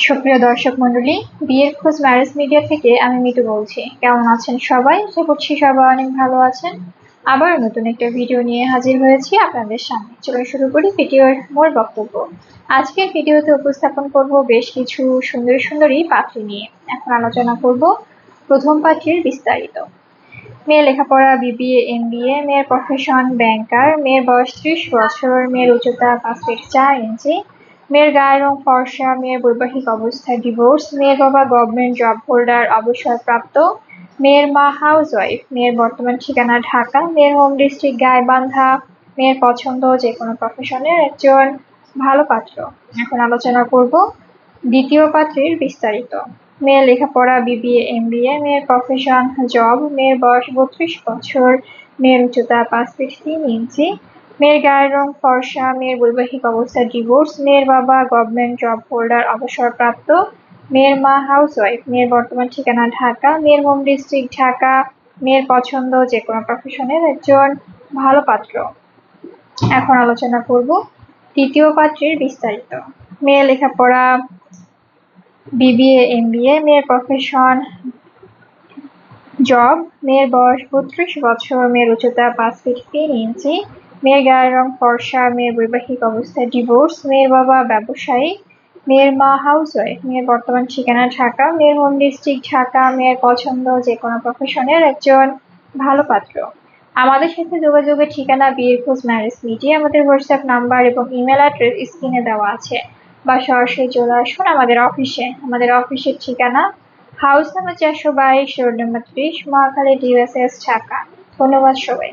সুপ্রিয় দর্শক মন্ডলী বিয়ের খোঁজ ম্যারেজ মিডিয়া থেকে আমি মিতু বলছি। কেমন আছেন সবাই? আশা করছি সবাই অনেক ভালো আছেন। আবার নতুন একটা ভিডিও নিয়ে হাজির হয়েছি আপনাদের সামনে। চলে শুরু করি ভিডিওর মূল বক্তব্য। আজকের ভিডিওতে উপস্থাপন করব বেশ কিছু সুন্দর সুন্দরী পাত্রী নিয়ে। এখন আলোচনা করব প্রথম পাত্রীর বিস্তারিত। মেয়ে লেখাপড়া বিবিএ এম বিএ মেয়ের প্রফেশন ব্যাংকার মেয়ের বয়স ত্রিশ বছর, মেয়ের উচ্চতা পাঁচ ফিট চার ইঞ্চি মেয়ের গায়ের রং ফর্সা, মেয়ের বৈবাহিক অবস্থায় ডিভোর্স মেয়ের বাবা গভর্নমেন্ট জব হোল্ডার অবসরপ্রাপ্ত, মেয়ের মা হাউস ওয়াইফ মেয়ের বর্তমান ঠিকানা ঢাকা, মেয়ের হোম ডিস্ট্রিক্ট গায়েবান্ধা মেয়ের পছন্দ যে কোনো প্রফেশনের একজন ভালো পাত্র। এখন আলোচনা করব দ্বিতীয় পাত্রের বিস্তারিত। মেয়ের লেখাপড়া বিবিএ এম বিএ মেয়ের প্রফেশন জব মেয়ের বয়স বত্রিশ বছর, মেয়ের উচ্চতা পাঁচ ফিট তিন ইঞ্চি মেয়ের গায়ের রং ফর্সা, মেয়ের বৈবাহিক অবস্থা ডিভোর্স মেয়ের বাবা গভর্নমেন্ট জব হোল্ডার অবসরপ্রাপ্ত, মেয়ের মা হাউস ওয়াইফ মেয়ের বর্তমান ঠিকানা ঢাকা, মেয়ের হোম ডিস্ট্রিক্ট ঢাকা, মেয়ের পছন্দ যে কোনো প্রফেশনের একজন ভালো পাত্র। এখন আলোচনা করব তৃতীয় পাত্রের বিস্তারিত। মেয়ে লেখাপড়া বিবিএ এম বিএ মেয়ের প্রফেশন জব মেয়ের বয়স বত্রিশ বছর, মেয়ের উচ্চতা পাঁচ ফিট তিন ইঞ্চি মেয়ের গায়ের রং ফর্সা, মেয়ের বৈবাহিক অবস্থায় ডিভোর্স মেয়ের বাবা ব্যবসায়ী মেয়ের মা হাউস ওয়াইফ মেয়ের বর্তমান ঠিকানা ঢাকা, মেয়ের হোম ডিস্ট্রিক্ট ঢাকা, মেয়ের পছন্দ যে কোনো প্রফেশনের একজন ভালো পাত্র। আমাদের সাথে যোগাযোগের ঠিকানা বিয়ের খোঁজ ম্যারেজ মিডিয়া আমাদের হোয়াটসঅ্যাপ নাম্বার এবং ইমেল অ্যাড্রেস স্ক্রিনে দেওয়া আছে। বা সরাসরি চলে আসুন আমাদের অফিসে আমাদের অফিসের ঠিকানা হাউস নাম্বার চারশো বাইশ রোড নাম্বার ত্রিশ, মহাখালী ডিএসএস ঢাকা। ধন্যবাদ সবাই